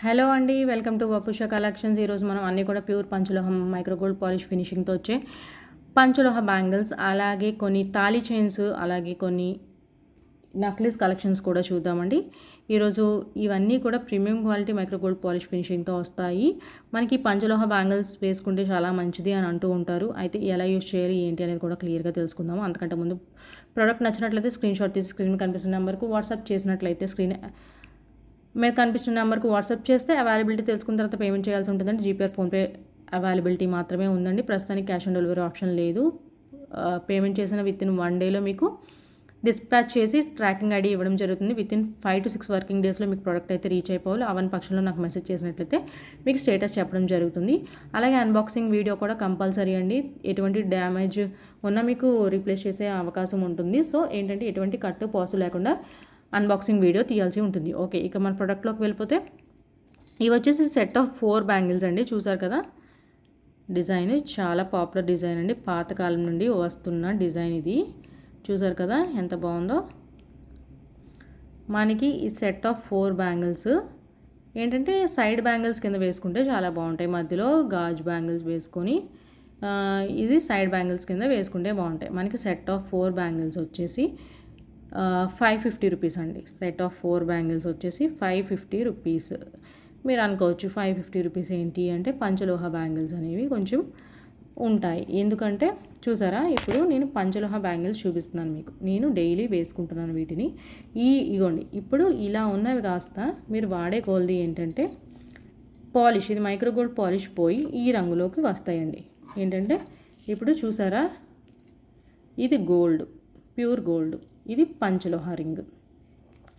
Hello అండి welcome to వపుష collections. ఈరోజు మనం అన్నీ కూడా ప్యూర్ పంచలోహం మైక్రో గోల్డ్ పాలిష్ ఫినిషింగ్తో వచ్చే పంచలోహ బ్యాంగిల్స్ అలాగే కొన్ని తాళీ చైన్స్ అలాగే కొన్ని నక్లీస్ కలెక్షన్స్ కూడా చూద్దామండి. ఈరోజు ఇవన్నీ కూడా premium quality micro gold polish ఫినిషింగ్తో వస్తాయి. మనకి పంచలోహ బ్యాంగిల్స్ వేసుకుంటే చాలా మంచిది అని అంటూ ఉంటారు. అయితే ఎలా యూస్ చేయాలి ఏంటి అనేది కూడా క్లియర్గా తెలుసుకుందాము అంతకంటే ముందు ప్రోడక్ట్ నచ్చినట్లయితే స్క్రీన్ షాట్ తీసి స్క్రీన్ కనిపిస్తున్న నెంబర్కు వాట్సాప్ చేసినట్లయితే స్క్రీన్ మీరు కనిపిస్తున్న నెంబర్కి వాట్సాప్ చేస్తే అవైలబిలిటీ తెలుసుకున్న తర్వాత పేమెంట్ చేయాల్సి ఉంటుందండి. జీపే ఫోన్పే అవైలబిలిటీ మాత్రమే ఉందండి. ప్రస్తుతానికి క్యాష్ ఆన్ డెలివరీ ఆప్షన్ లేదు. పేమెంట్ చేసిన విత్ ఇన్ వన్ డేలో మీకు డిస్పాచ్ చేసి ట్రాకింగ్ ఐడి ఇవ్వడం జరుగుతుంది. Within five to six working డేస్లో మీకు ప్రోడక్ట్ అయితే రీచ్ అయిపోవాలి. అవన్నీ పక్షంలో నాకు మెసేజ్ చేసినట్లయితే మీకు స్టేటస్ చెప్పడం జరుగుతుంది. అలాగే అన్బాక్సింగ్ వీడియో కూడా కంపల్సరీ అండి. ఎటువంటి డ్యామేజ్ ఉన్నా మీకు రీప్లేస్ చేసే అవకాశం ఉంటుంది. సో ఏంటంటే ఎటువంటి కట్టు పాసు లేకుండా అన్బాక్సింగ్ వీడియో తీయాల్సి ఉంటుంది. ఓకే ఇక మన ప్రొడక్ట్లోకి వెళ్ళిపోతే ఇవి వచ్చేసి సెట్ ఆఫ్ ఫోర్ బ్యాంగిల్స్ అండి. చూసారు కదా? డిజైన్ చాలా పాపులర్ డిజైన్ అండి. పాతకాలం నుండి వస్తున్న డిజైన్ ఇది. చూసారు కదా ఎంత బాగుందో? మనకి ఈ సెట్ ఆఫ్ ఫోర్ బ్యాంగిల్స్ ఏంటంటే సైడ్ బ్యాంగిల్స్ కింద వేసుకుంటే చాలా బాగుంటాయి. మధ్యలో గాజు బ్యాంగిల్స్ వేసుకొని ఇది సైడ్ బ్యాంగిల్స్ కింద వేసుకుంటే బాగుంటాయి. మనకి సెట్ ఆఫ్ ఫోర్ బ్యాంగిల్స్ వచ్చేసి ఫైవ్ ఫిఫ్టీ రూపీస్ అండి. సెట్ ఆఫ్ ఫోర్ బ్యాంగిల్స్ వచ్చేసి ఫైవ్ ఫిఫ్టీ రూపీస్. మీరు అనుకోవచ్చు ఫైవ్ ఫిఫ్టీ రూపీస్ ఏంటి అంటే పంచలోహ బ్యాంగిల్స్ అనేవి కొంచెం ఉంటాయి. ఎందుకంటే చూసారా ఇప్పుడు నేను పంచలోహ బ్యాంగిల్స్ చూపిస్తున్నాను మీకు. నేను డైలీ వేసుకుంటున్నాను వీటిని. ఈ ఇగోండి ఇప్పుడు ఇలా ఉన్నవి కాస్త మీరు వాడే కొలది ఏంటంటే పాలిష్ ఇది మైక్రోగోల్డ్ పాలిష్ పోయి ఈ రంగులోకి వస్తాయండి. ఏంటంటే ఇప్పుడు చూసారా ఇది గోల్డ్ ప్యూర్ గోల్డ్. ఇది పంచలోహ రింగ్.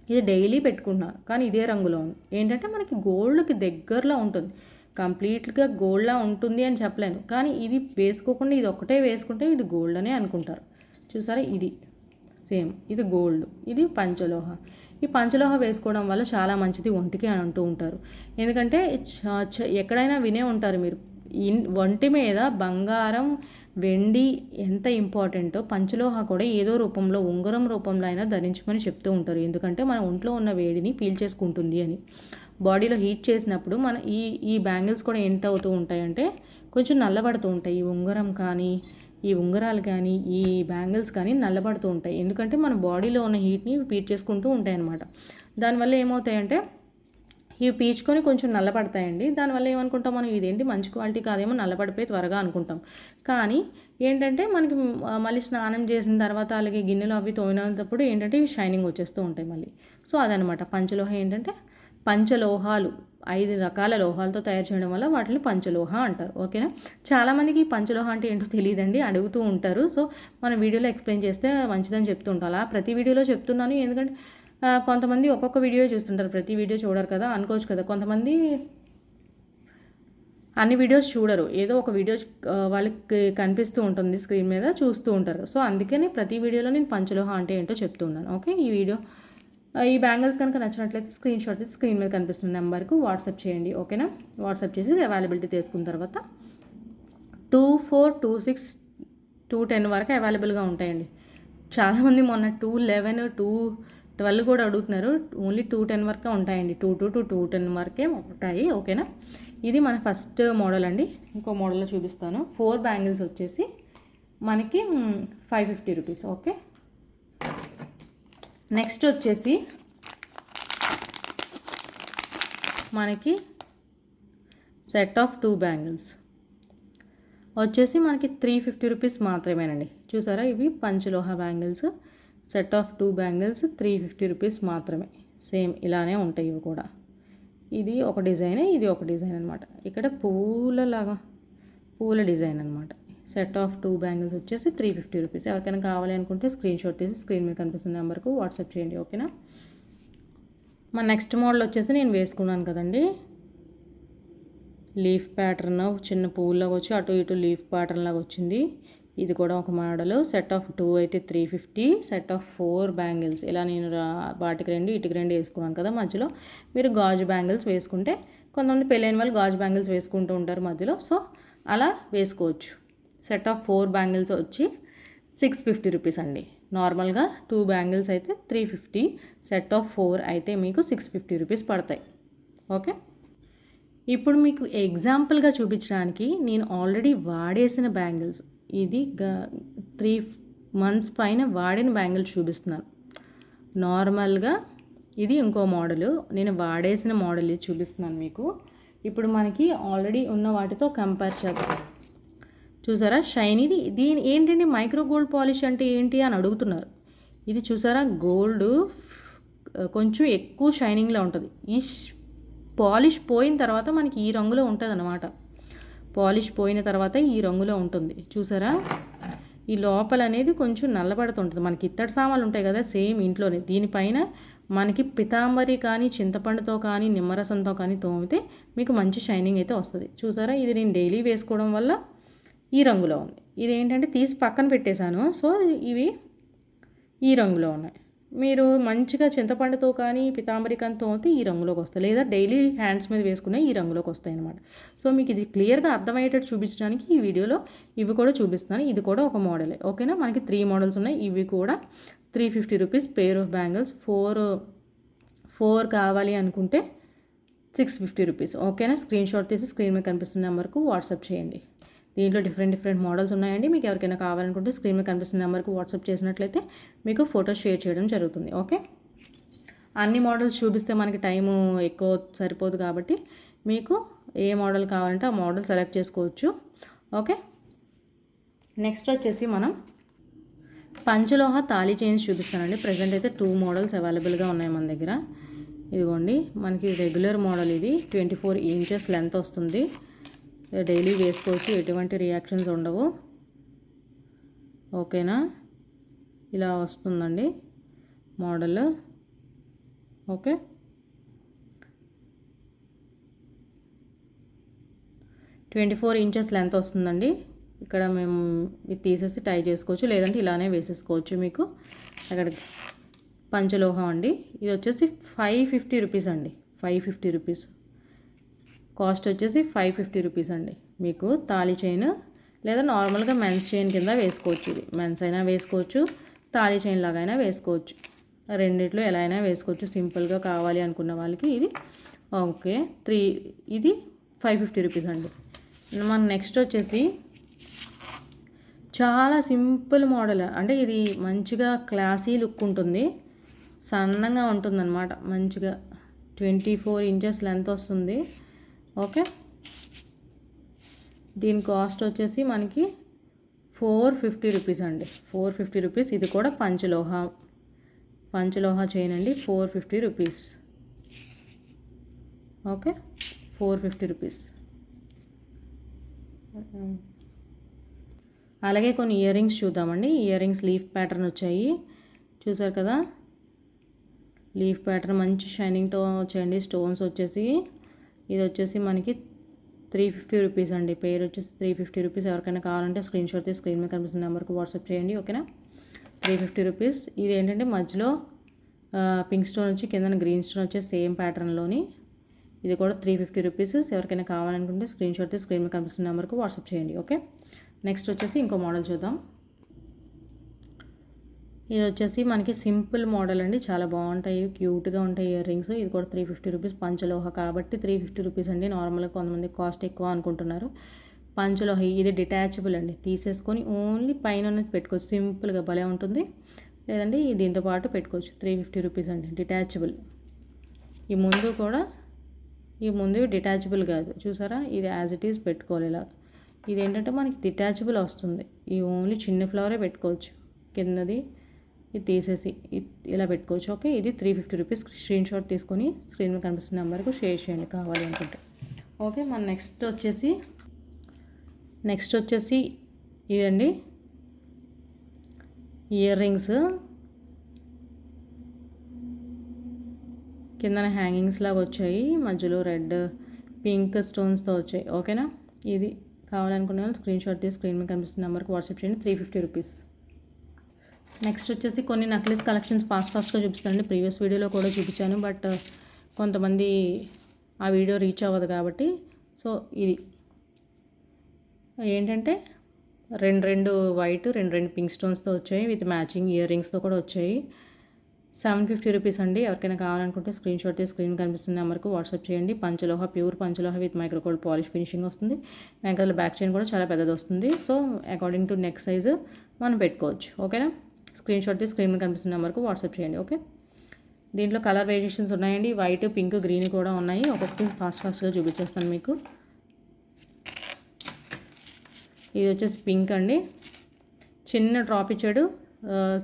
ఇది డైలీ పెట్టుకుంటున్నారు. కానీ ఇదే రంగులో ఉంది. ఏంటంటే మనకి గోల్డ్కి దగ్గరలో ఉంటుంది. కంప్లీట్గా గోల్డ్లా ఉంటుంది అని చెప్పలేను. కానీ ఇది వేసుకోకుండా ఇది ఒకటే వేసుకుంటే ఇది గోల్డ్ అనే అనుకుంటారు. చూసారా? ఇది సేమ్. ఇది గోల్డ్. ఇది పంచలోహ. ఈ పంచలోహ వేసుకోవడం వల్ల చాలా మంచిది ఒంటికి అని అంటూ ఉంటారు. ఎందుకంటే ఎక్కడైనా వినే ఉంటారు మీరు. ఇన్ ఒంటి మీద బంగారం వెండి ఎంత ఇంపార్టెంటో పంచలోహ కూడా ఏదో రూపంలో ఉంగరం రూపంలో అయినా ధరించమని చెప్తూ ఉంటారు. ఎందుకంటే మన ఒంట్లో ఉన్న వేడిని పీల్చేసుకుంటుంది అని. బాడీలో హీట్ చేసినప్పుడు మన ఈ ఈ బ్యాంగిల్స్ కూడా ఎంత అవుతూ ఉంటాయంటే కొంచెం నల్లబడుతూ ఉంటాయి. ఈ ఉంగరం కానీ ఈ ఉంగరాలు కానీ ఈ బ్యాంగిల్స్ కానీ నల్లబడుతూ ఉంటాయి. ఎందుకంటే మన బాడీలో ఉన్న హీట్ని పీట్ చేసుకుంటూ ఉంటాయి అన్నమాట. దానివల్ల ఏమవుతాయంటే ఇవి పీచుకొని కొంచెం నల్లబడతాయండి. దానివల్ల ఏమనుకుంటాం మనం ఇదేంటి మంచి క్వాలిటీ కాదేమో నల్లబడిపోయి త్వరగా అనుకుంటాం. కానీ ఏంటంటే మనకి మళ్ళీ స్నానం చేసిన తర్వాత అలాగే గిన్నెలు అవి తోమినప్పుడు ఏంటంటే ఇవి షైనింగ్ వచ్చేస్తూ ఉంటాయి మళ్ళీ. సో అదనమాట. పంచలోహ ఏంటంటే పంచలోహాలు ఐదు రకాల లోహాలతో తయారు చేయడం వల్ల వాటిని పంచలోహ అంటారు. ఓకేనా? చాలామందికి పంచలోహ అంటే ఏంటో తెలియదండి అడుగుతూ ఉంటారు. సో మన వీడియోలో ఎక్స్ప్లెయిన్ చేస్తే మంచిదని చెప్తుంటాం అలా ప్రతి వీడియోలో చెప్తున్నాను. ఎందుకంటే కొంతమంది ఒక్కొక్క వీడియో చూస్తుంటారు. ప్రతి వీడియో చూడరు కదా అనుకోవచ్చు కదా. కొంతమంది అన్ని వీడియోస్ చూడరు. ఏదో ఒక వీడియో వాళ్ళకి కనిపిస్తూ ఉంటుంది స్క్రీన్ మీద చూస్తూ ఉంటారు. సో అందుకని ప్రతి వీడియోలో నేను పంచలోహ అంటే ఏంటో చెప్తున్నాను ఓకే? ఈ వీడియో ఈ బ్యాంగిల్స్ కనుక నచ్చినట్లయితే స్క్రీన్ షాట్ తీసి స్క్రీన్ మీద కనిపిస్తున్న నెంబర్కు వాట్సాప్ చేయండి. ఓకేనా? వాట్సాప్ చేసి అవైలబిలిటీ తీసుకున్న తర్వాత two four two six two ten వరకు అవైలబుల్గా ఉంటాయండి. చాలామంది మొన్న టూ లెవెన్ టూ ట్వెల్వ్ కూడా అడుగుతున్నారు. ఓన్లీ టూ టెన్ వరకే ఉంటాయండి. Two two to two ten వరకే ఉంటాయి. ఓకేనా? ఇది మన ఫస్ట్ మోడల్ అండి. ఇంకో మోడల్లో చూపిస్తాను. ఫోర్ బ్యాంగిల్స్ వచ్చేసి మనకి five fifty rupees. Okay? Next వచ్చేసి మనకి సెట్ ఆఫ్ టూ బ్యాంగిల్స్. వచ్చేసి మనకి త్రీ ఫిఫ్టీ రూపీస్ మాత్రమేనండి. చూసారా? ఇవి పంచలోహ bangles. Set of two bangles three fifty rupees మాత్రమే. సేమ్ ఇలానే ఉంటాయి ఇవి కూడా. ఇది ఒక డిజైన్ ఇది ఒక డిజైన్ అనమాట ఇక్కడ పూలలాగా పూల డిజైన్ అనమాట సెట్ ఆఫ్ టూ బ్యాంగిల్స్ వచ్చేసి త్రీ ఫిఫ్టీ రూపీస్. ఎవరికైనా కావాలి అనుకుంటే స్క్రీన్ షాట్ తీసి స్క్రీన్ మీద కనిపిస్తున్న నెంబర్కు వాట్సాప్ చేయండి ఓకేనా? మా నెక్స్ట్ మోడల్ వచ్చేసి నేను వేసుకున్నాను కదండి. లీఫ్ ప్యాటర్న్ చిన్న పువ్వులాగా వచ్చి అటు ఇటు లీఫ్ ప్యాటర్న్ లాగా వచ్చింది. ఇది కూడా ఒక మోడల్. సెట్ ఆఫ్ టూ అయితే three fifty set of four bangles. ఇలా నేను వాటికి రెండు ఇటుకి రెండు వేసుకున్నాను కదా మధ్యలో. మీరు గాజు బ్యాంగిల్స్ వేసుకుంటే కొంతమంది పెళ్ళైన వాళ్ళు గాజు బ్యాంగిల్స్ వేసుకుంటూ ఉంటారు మధ్యలో. సో అలా వేసుకోవచ్చు. సెట్ ఆఫ్ ఫోర్ బ్యాంగిల్స్ వచ్చి సిక్స్ ఫిఫ్టీ రూపీస్ అండి. నార్మల్గా టూ బ్యాంగిల్స్ అయితే three fifty set of four అయితే మీకు సిక్స్ ఫిఫ్టీ రూపీస్ పడతాయి. ఓకే? ఇప్పుడు మీకు ఎగ్జాంపుల్గా చూపించడానికి నేను ఆల్రెడీ వాడేసిన బ్యాంగిల్స్ ఇది త్రీ మంత్స్ పైన వాడిన బ్యాంగిల్ చూపిస్తున్నాను. నార్మల్గా ఇది ఇంకో మోడల్ నేను వాడేసిన మోడల్ చూపిస్తున్నాను మీకు. ఇప్పుడు మనకి ఆల్రెడీ ఉన్న వాటితో కంపేర్ చేద్దాం. చూసారా? షైనీది దీని ఏంటంటే మైక్రో గోల్డ్ పాలిష్ అంటే ఏంటి అని అడుగుతున్నారు. ఇది చూసారా? గోల్డ్ కొంచెం ఎక్కువ షైనింగ్లో ఉంటుంది. ఈ పాలిష్ పోయిన తర్వాత మనకి ఈ రంగులో ఉంటుంది అనమాట పాలిష్ పోయిన తర్వాత ఈ రంగులో ఉంటుంది. చూసారా? ఈ లోపల అనేది కొంచెం నల్లబడుతుంటుంది. మనకి ఇత్తడి సామాన్లు ఉంటాయి కదా సేమ్ ఇంట్లోనే. దీనిపైన మనకి పితాంబరి కానీ చింతపండుతో కానీ నిమ్మరసంతో కానీ తోమితే మీకు మంచి షైనింగ్ అయితే వస్తుంది. చూసారా? ఇది నేను డైలీ వేసుకోవడం వల్ల ఈ రంగులో ఉంది. ఇది ఏంటంటే తీసి పక్కన పెట్టేశాను. సో ఇవి ఈ రంగులో ఉన్నాయి. మీరు మంచిగా చింతపండుతో కానీ పితాంబరికంతో అయితే ఈ రంగులోకి వస్తాయి. లేదా డైలీ హ్యాండ్స్ మీద వేసుకునే ఈ రంగులోకి వస్తాయి అనమాట సో మీకు ఇది క్లియర్గా అర్థమయ్యేటట్టు చూపించడానికి ఈ వీడియోలో ఇవి కూడా చూపిస్తాను ఇది కూడా ఒక మోడలే. ఓకేనా? మనకి త్రీ మోడల్స్ ఉన్నాయి. ఇవి కూడా three fifty rupees pair of bangles four four కావాలి అనుకుంటే సిక్స్ ఫిఫ్టీ రూపీస్ ఓకేనా? స్క్రీన్ షాట్ తీసి స్క్రీన్ మీద కనిపిస్తున్న నెంబర్కు వాట్సాప్ చేయండి. దీంట్లో డిఫరెంట్ డిఫరెంట్ మోడల్స్ ఉన్నాయండి. మీకు ఎవరికైనా కావాలనుకుంటే స్క్రీన్ మీద కనిపిస్తున్న నెంబర్కి వాట్సాప్ చేసినట్లయితే మీకు ఫోటో షేర్ చేయడం జరుగుతుంది. ఓకే? అన్ని మోడల్స్ చూపిస్తే మనకి టైము ఎక్కువ సరిపోదు కాబట్టి మీకు ఏ మోడల్ కావాలంటే ఆ మోడల్ సెలెక్ట్ చేసుకోవచ్చు. ఓకే? నెక్స్ట్ వచ్చేసి మనం పంచలోహ తాళీ చైన్స్ చూపిస్తానండి. ప్రజెంట్ అయితే టూ మోడల్స్ అవైలబుల్గా ఉన్నాయి మన దగ్గర. ఇదిగోండి మనకి రెగ్యులర్ మోడల్ ఇది. ట్వంటీ ఫోర్ ఇంచెస్ లెంత్ వస్తుంది. డైలీ వేసుకోవచ్చు ఎటువంటి రియాక్షన్స్ ఉండవు. ఓకేనా? ఇలా వస్తుందండి model. Okay? Twenty four inches length వస్తుందండి. ఇక్కడ మేము ఇది తీసేసి టై చేసుకోవచ్చు లేదంటే ఇలానే వేసేసుకోవచ్చు మీకు. అక్కడ పంచలోహం అండి. ఇది వచ్చేసి ఫైవ్ ఫిఫ్టీ రూపీస్ అండి. Five fifty rupees. కాస్ట్ వచ్చేసి ఫైవ్ ఫిఫ్టీ రూపీస్ అండి. మీకు తాళి చైన్ లేదా నార్మల్గా మెన్స్ చైన్ కింద వేసుకోవచ్చు ఇది. మెన్స్ అయినా వేసుకోవచ్చు తాళి చైన్ లాగా అయినా వేసుకోవచ్చు. రెండిట్లో ఎలా అయినా వేసుకోవచ్చు. సింపుల్గా కావాలి అనుకున్న వాళ్ళకి ఇది. ఓకే త్రీ ఇది ఫైవ్ ఫిఫ్టీ రూపీస్ అండి. మన నెక్స్ట్ వచ్చేసి చాలా సింపుల్ మోడల్. అంటే ఇది మంచిగా క్లాసీ లుక్ ఉంటుంది. సన్నగా ఉంటుందన్నమాట. మంచిగా ట్వంటీ ఫోర్ ఇంచెస్ లెంత్ వస్తుంది. ఓకే? దీని కాస్ట్ వచ్చేసి మనకి ఫోర్ ఫిఫ్టీ రూపీస్ అండి. Four fifty rupees. ఇది కూడా పంచలోహ పంచలోహ చైన్ అండి. Four fifty rupees. Okay? Four fifty rupees. అలాగే కొన్ని ఇయర్ రింగ్స్ చూద్దామండి. ఇయర్ రింగ్స్ లీఫ్ ప్యాటర్న్ వచ్చాయి. చూసారు కదా? లీఫ్ ప్యాటర్న్ మంచి షైనింగ్తో వచ్చాయండి. స్టోన్స్ వచ్చేసి ఇది వచ్చేసి మనకి త్రీ ఫిఫ్టీ రూపీస్ అండి. పేరు వచ్చేసి త్రీ ఫిఫ్టీ రూపీస్. ఎవరికైనా కావాలంటే స్క్రీన్ షాట్ తీసి స్క్రీన్ మీద కనిపిస్తున్న నెంబర్కి వాట్సాప్ చేయండి. ఓకేనా? Three fifty rupees. ఇది ఏంటంటే మధ్యలో పింక్ స్టోన్ వచ్చి కింద గ్రీన్ స్టోన్ వచ్చే సేమ్ ప్యాటర్న్లోని ఇది కూడా త్రీ ఫిఫ్టీ రూపీస్. ఎవరికైనా కావాలనుకుంటే స్క్రీన్ షాట్ తీసి స్క్రీన్ మీద కనిపిస్తున్న నెంబర్కి వాట్సాప్ చేయండి. ఓకే? నెక్స్ట్ వచ్చేసి ఇంకో మోడల్ చూద్దాం. ఇది వచ్చేసి మనకి సింపుల్ మోడల్ అండి. చాలా బాగుంటాయి. క్యూట్గా ఉంటాయి ఇయర్ రింగ్స్. ఇది కూడా త్రీ ఫిఫ్టీ రూపీస్ పంచలోహ కాబట్టి త్రీ ఫిఫ్టీ రూపీస్ అండి. నార్మల్గా కొంతమంది కాస్ట్ ఎక్కువ అనుకుంటున్నారు. పంచలోహ ఇది డిటాచబుల్ అండి. తీసేసుకొని ఓన్లీ పైన పెట్టుకోవచ్చు. సింపుల్గా భలే ఉంటుంది. లేదండి దీంతో పాటు పెట్టుకోవచ్చు. త్రీ ఫిఫ్టీ రూపీస్ అండి. డిటాచబుల్. ఈ ముందు కూడా ఈ ముందు డిటాచబుల్ కాదు. చూసారా? ఇది యాజ్ ఇట్ ఈస్ పెట్టుకోవాలి ఇలా. ఇది ఏంటంటే మనకి డిటాచబుల్ వస్తుంది. ఈ ఓన్లీ చిన్న ఫ్లవరే పెట్టుకోవచ్చు. కిందది ఇది తీసేసి ఇలా పెట్టుకోవచ్చు. ఓకే? ఇది three fifty rupees screenshot తీసుకొని స్క్రీన్ మీద కనిపిస్తున్న నెంబర్కు షేర్ చేయండి కావాలి అనుకుంటే. ఓకే? మన నెక్స్ట్ వచ్చేసి నెక్స్ట్ వచ్చేసి ఇదండి. ఇయర్ రింగ్స్ కిందన హ్యాంగింగ్స్ లాగా వచ్చాయి. మధ్యలో రెడ్ పింక్ స్టోన్స్తో వచ్చాయి. ఓకేనా? ఇది కావాలనుకునే వాళ్ళు స్క్రీన్ షాట్ తీసి స్క్రీన్ మీద కనిపిస్తున్న నెంబర్కి వాట్సాప్ చేయండి. Three fifty rupees. నెక్స్ట్ వచ్చేసి కొన్ని నక్లెస్ కలెక్షన్స్ ఫాస్ట్ ఫాస్ట్గా చూపిస్తానండి. ప్రీవియస్ వీడియోలో కూడా చూపించాను బట్ uh, కొంతమంది ఆ వీడియో రీచ్ అవ్వదు కాబట్టి. సో ఇది. ఏంటంటే రెండు రెండు వైట్ రెండు రెండు పింక్ స్టోన్స్తో వచ్చాయి విత్ మ్యాచింగ్ ఇయర్ రింగ్స్తో కూడా వచ్చాయి. సెవెన్ ఫిఫ్టీ రూపీస్ అండి. ఎవరికైనా కావాలనుకుంటే స్క్రీన్ షాట్ తీసి స్క్రీన్ కనిపిస్తున్న నెంబర్కి వాట్సాప్ చేయండి. పంచలోహ pure పంచలోహ with micro gold polish finishing వస్తుంది. వెనకాల బ్యాక్ చైన్ కూడా చాలా పెద్దది వస్తుంది. So according to neck size మనం పెట్టుకోవచ్చు. ఓకేనా? స్క్రీన్ షాట్ తీసి స్క్రీన్ కనిపిస్తున్న నెంబర్కు వాట్సాప్ చేయండి ఓకే? దీంట్లో కలర్ వేరియేషన్స్ ఉన్నాయండి. వైట్ పింక్ గ్రీన్ కూడా ఉన్నాయి. ఒక్కొక్కటి ఫాస్ట్ ఫాస్ట్గా చూపించేస్తాను మీకు. ఇది వచ్చేసి పింక్ అండి. చిన్న డ్రాప్ ఇచ్చాడు.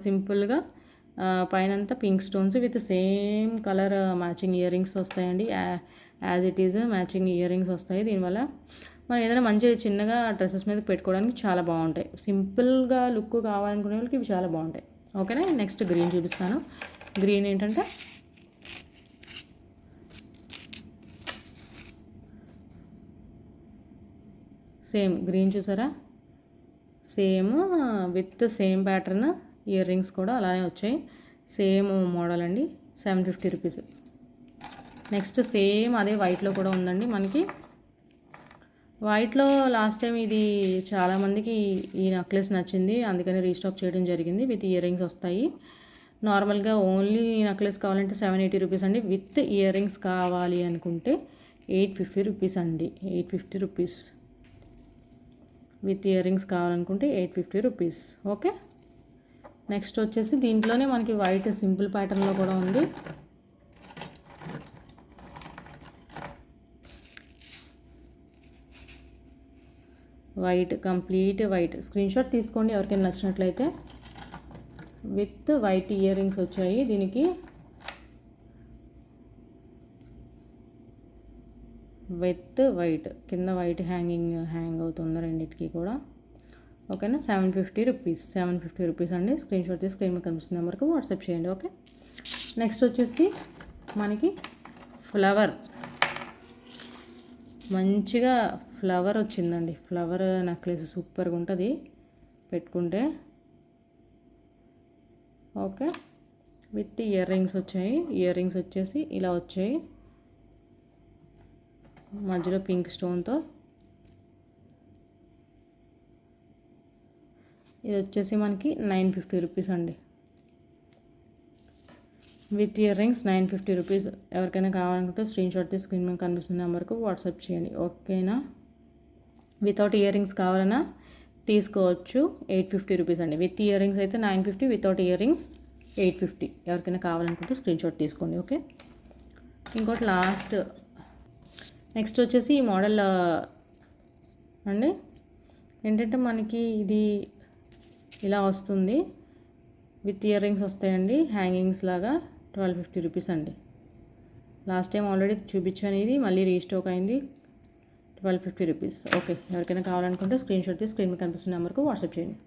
సింపుల్గా. పైనంతా pink stones with same colour matching earrings వస్తాయండి. As it is matching earrings వస్తాయి దీనివల్ల. మనం ఏదైనా మంచిగా చిన్నగా డ్రెస్సెస్ మీద పెట్టుకోవడానికి చాలా బాగుంటాయి. సింపుల్గా లుక్ కావాలనుకునే వాళ్ళకి ఇవి చాలా బాగుంటాయి. ఓకేనా? నెక్స్ట్ గ్రీన్ చూపిస్తాను. గ్రీన్ ఏంటంటే? సేమ్. గ్రీన్ చూసారా? Same with same pattern. Earrings కూడా అలానే వచ్చాయి. సేమ్ మోడల్ అండి. Seven fifty rupees. Next same అదే వైట్లో కూడా ఉందండి మనకి. వైట్లో లాస్ట్ టైం ఇది చాలామందికి ఈ నెక్లెస్ నచ్చింది. అందుకని రీస్టాక్ చేయడం జరిగింది. విత్ ఇయర్ రింగ్స్ వస్తాయి. నార్మల్గా ఓన్లీ నెక్లెస్ కావాలంటే సెవెన్ ఎయిటీ రూపీస్ అండి. విత్ ఇయర్ రింగ్స్ కావాలి అనుకుంటే ఎయిట్ ఫిఫ్టీ రూపీస్ అండి. Eight fifty rupees. With earrings కావాలనుకుంటే eight fifty rupees. Okay? Next వచ్చేసి దీంట్లోనే మనకి వైట్ సింపుల్ ప్యాటర్న్లో కూడా ఉంది. White complete white. Screen shot తీసుకోండి ఎవరికైనా నచ్చినట్లయితే. విత్ వైట్ ఇయర్ రింగ్స్ వచ్చాయి. దీనికి విత్ వైట్ కింద వైట్ హ్యాంగింగ్ హ్యాంగ్ అవుతుంది రెండింటికి కూడా. ఓకేనా? Seven fifty rupees. Seven fifty rupees అండి. స్క్రీన్ షాట్ తీసి స్క్రీన్ మీద కనిపిస్తున్న నెంబర్కి వాట్సాప్ చేయండి. ఓకే? నెక్స్ట్ వచ్చేసి మనకి ఫ్లవర్. మంచిగా ఫ్లవర్ వచ్చిందండి. ఫ్లవర్ నెక్లెస్ సూపర్గా ఉంటుంది. పెట్టుకుంటే. ఓకే. విత్ ఇయర్ రింగ్స్ వచ్చాయి. ఇయర్ రింగ్స్ వచ్చేసి ఇలా వచ్చాయి. మధ్యలో పింక్ స్టోన్తో. ఇది వచ్చేసి మనకి నైన్ ఫిఫ్టీ రూపీస్ అండి. With earrings nine fifty rupees. ఎవరికైనా కావాలనుకుంటే స్క్రీన్ షాట్ తీసి స్క్రీన్ మీద కనిపిస్తున్న నెంబర్కు వాట్సాప్ చేయండి. ఓకేనా? వితౌట్ ఇయర్ రింగ్స్ కావాలన్నా తీసుకోవచ్చు ఎయిట్ ఫిఫ్టీ రూపీస్ అండి. విత్ ఇయర్ రింగ్స్ అయితే nine fifty without earrings eight fifty. ఎవరికైనా కావాలనుకుంటే స్క్రీన్ షాట్ తీసుకోండి ఓకే? ఇంకోటి లాస్ట్. నెక్స్ట్ వచ్చేసి ఈ మోడల్ అండి. ఏంటంటే మనకి ఇది ఇలా వస్తుంది. విత్ ఇయర్ రింగ్స్ వస్తాయండి హ్యాంగింగ్స్ లాగా ట్వెల్వ్ ఫిఫ్టీ రూపీస్ అండి. లాస్ట్ టైం ఆల్రెడీ చూపించాను ఇది మళ్ళీ రీస్టాక్ అయింది. Twelve fifty rupees. ఓకే ఎవరికైనా కావాలనుకుంటే స్క్రీన్ షాట్ తీసి స్క్రీన్ మీద కనిపిస్తున్న నెంబర్కు వాట్సాప్ చేయండి.